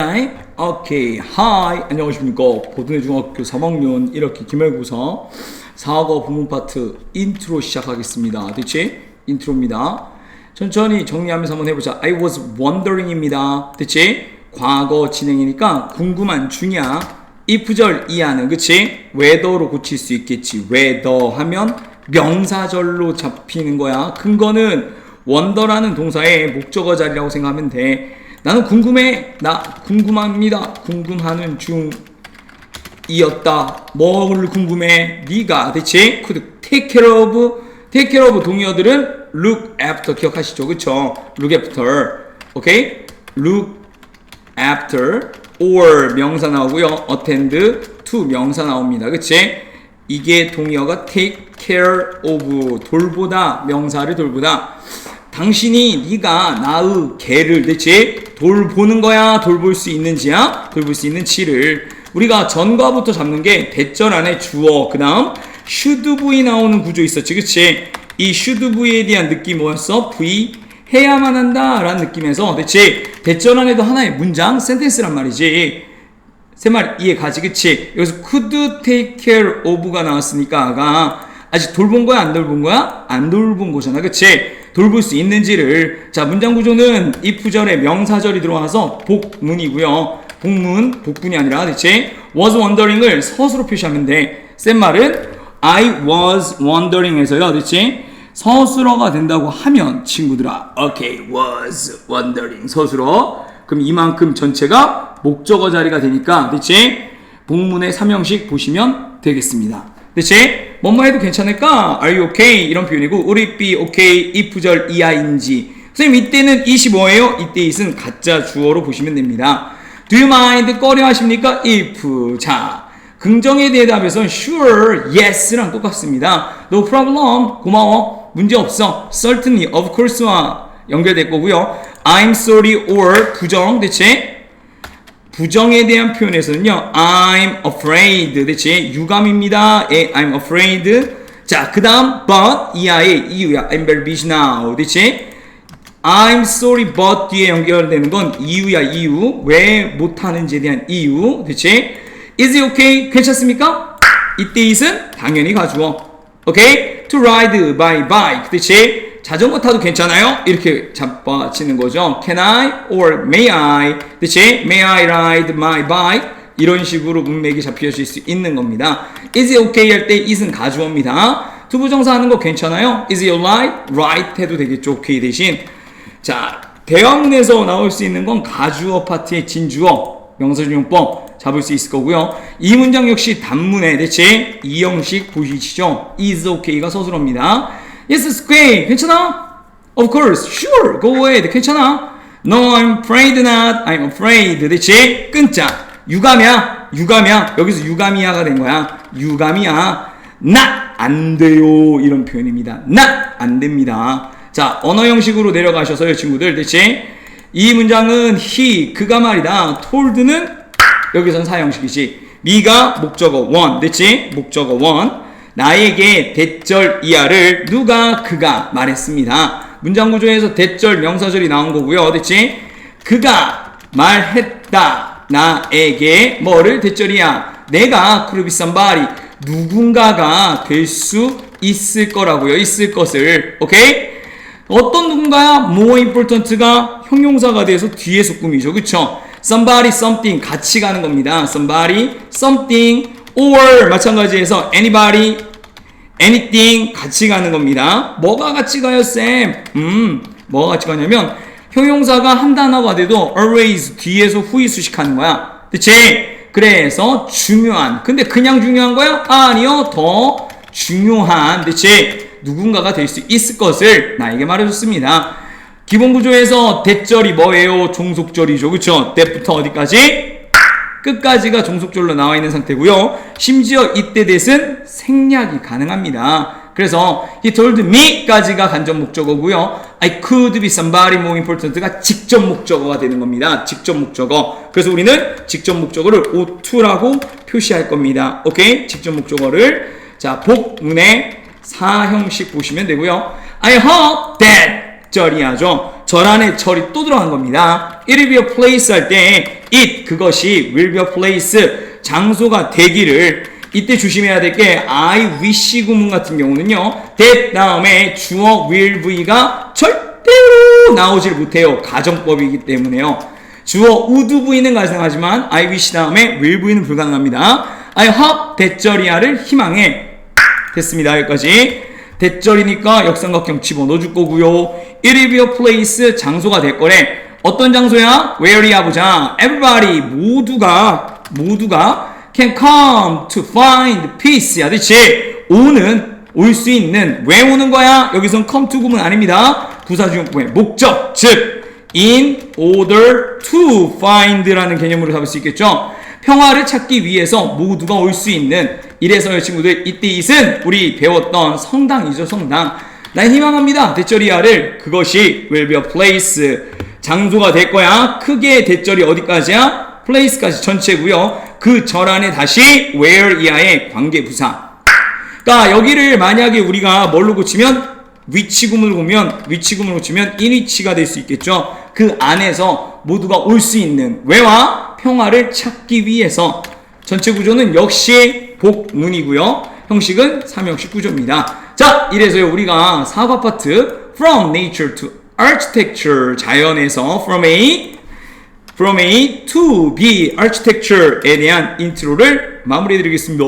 오케이, 오케이, 하이, 안녕하십니까. 보든의 중학교 3학년 1학기 기말고사 사과 부문 파트 인트로 시작하겠습니다. 됐지? 인트로입니다. 천천히 정리하면서 한번 해보자. I was wondering입니다. 됐지? 과거 진행이니까 궁금한 중이야. if절 이하는 그치? whether로 고칠 수 있겠지. whether 하면 명사절로 잡히는 거야. 근거는 wonder라는 동사의 목적어 자리라고 생각하면 돼. 나는 궁금해. 나 궁금합니다. 궁금하는 중이었다. 뭘 궁금해? 네가 대체 could take care of take care of 동의어들은 look after 기억하시죠? 그쵸? look after. 오케이? look after or 명사 나오고요. attend to 명사 나옵니다. 그치? 이게 동의어가 take care of 돌보다 명사를 돌보다 당신이 네가 나의 개를 대체 돌보는 거야? 돌볼 수 있는지야? 돌볼 수 있는지를 우리가 전과부터 잡는 게 대절 안에 주어. 그 다음 be 나오는 구조 있었지 그치? 이 be에 대한 느낌 뭐였어? be 해야만 한다 라는 느낌에서 대체 대절 안에도 하나의 문장 센텐스란 말이지. 세말 이해 가지 그치? 여기서 could take care of가 나왔으니까 아가 아직 돌본 거야? 안 돌본 거야? 안 돌본 거잖아 그치 돌볼 수 있는지를. 자 문장 구조는 if절에 명사절이 들어와서 복문이고요. 복문 복분이 아니라 대체 was wondering을 서술로 표시하면 돼 센 말은 I was wondering에서요. 대체 서술어가 된다고 하면 친구들아 okay was wondering 서술어. 그럼 이만큼 전체가 목적어 자리가 되니까 대체 복문의 삼형식 보시면 되겠습니다 대체 뭐뭐 해도 괜찮을까? Are you okay? 이런 표현이고 it be okay if절 이하인지. 선생님 이때는 it이 뭐예요? 이때 it은 가짜 주어로 보시면 됩니다. Do you mind? 꺼려 하십니까? if. 자 긍정에 대답해서 sure, yes랑 똑같습니다. No problem. 고마워. 문제 없어. certainly, of course와 연결될 거고요. I'm sorry or 부정. 대체 부정에 대한 표현에서는요, I'm afraid. 대체 유감입니다. 예, I'm afraid. 자, 그 다음, but, 이하의 이유야. I'm very busy now. 대체 I'm sorry, but 뒤에 연결되는 건 이유야, 이유. 왜 못하는지에 대한 이유. 대체 Is it okay? 괜찮습니까? 이때 it은 당연히 가주어. 오케이? To ride by bike. 대체 자전거 타도 괜찮아요? 이렇게 잡아치는 거죠. Can I or may I? 대체 may I ride my bike? 이런 식으로 문맥이 잡혀질 수 있는 겁니다. Is it okay 할 때 it은 가주어입니다. 투부정사 하는 거 괜찮아요? Is it alright? Right 해도 되겠죠. okay 대신 자 대학 내에서 나올 수 있는 건 가주어 파트의 진주어 명사준용법 잡을 수 있을 거고요. 이 문장 역시 단문에 대체 이 형식 보이시죠? Is okay가 서술어입니다. Yes, it's okay. 괜찮아? Of course, sure, go ahead. 괜찮아? No, I'm afraid not. I'm afraid. 대체 끊자. 유감이야. 유감이야. 여기서 유감이야가 된 거야. 유감이야. not 안 돼요. 이런 표현입니다. not 안 됩니다. 자, 언어 형식으로 내려가셔서요, 친구들. 대체 이 문장은 he 그가 말이다. told는 여기선 사형식이지. 미가 목적어 one. 대체 목적어 one. 나에게 대절 이하를 누가 그가 말했습니다. 문장 구조에서 대절 명사절이 나온 거고요. 대체 그가 말했다. 나에게 뭐를 대절이야? 내가 크루비 썸바리 누군가가 될 수 있을 거라고요. 있을 것을. 오케이? 어떤 누군가야? more important가 형용사가 돼서 뒤에서 꾸미죠. 그쵸? somebody, something 같이 가는 겁니다. somebody, something or 마찬가지에서 anybody, anything 같이 가는 겁니다. 뭐가 같이 가요, 쌤? 음, 뭐가 같이 가냐면 형용사가 한 단어가 돼도 always 뒤에서 후이 수식하는 거야. 그치? 그래서 중요한. 근데 그냥 중요한 거야? 아니요. 더 중요한. 그치? 누군가가 될 수 있을 것을 나에게 말해줬습니다. 기본 구조에서 대절이 뭐예요? 종속절이죠. 그쵸? 대부터 어디까지? 끝까지가 종속절로 나와 있는 상태고요. 심지어 이때 대은 생략이 가능합니다. 그래서 he told me까지가 간접 목적어고요. I could be somebody more important가 직접 목적어가 되는 겁니다. 직접 목적어. 그래서 우리는 직접 목적어를 O2라고 표시할 겁니다. 오케이? 직접 목적어를 자 복문의 사형식 보시면 되고요. I hope that 절이야죠. 절 안에 절이 또 들어간 겁니다. It will be a place 할 때 it 그것이 will be a place 장소가 되기를 이때 조심해야 될 게 I wish 구문 같은 경우는요. that 다음에 주어 will be가 절대로 나오질 못해요. 가정법이기 때문에요. 주어 would be는 가능하지만 I wish 다음에 will be는 불가능합니다. I hope 대절이야를 희망해 됐습니다. 여기까지. 대절이니까 역삼각형 집어넣어줄 거고요. It will be a place 장소가 될 거래. 어떤 장소야? Where이야 보자. Everybody 모두가 모두가 can come to find peace야. 그렇지? 오는 올 수 있는 왜 오는 거야? 여기선 come to 구문 아닙니다. 부사주용법의 목적 즉 in order to find라는 개념으로 잡을 수 있겠죠. 평화를 찾기 위해서 모두가 올 수 있는 이래서 요 친구들 이때 it은 우리 배웠던 성당이죠 성당 난 희망합니다. 대절이야를. 그것이 will be a place. 장소가 될 거야. 크게 대절이 어디까지야? place까지 전체고요. 그 절 안에 다시 where 이하의 관계 부사. 그러니까 여기를 만약에 우리가 뭘로 고치면? 위치 구문을 보면 위치 구문을 고치면 인위치가 될 수 있겠죠. 그 안에서 모두가 올 수 있는 외와? 평화를 찾기 위해서. 전체 구조는 역시 복문이고요. 형식은 삼형식 구조입니다. 자, 이래서요 우리가 사과 파트 from nature to architecture 자연에서 from A from A to B architecture에 대한 인트로를 마무리해 드리겠습니다.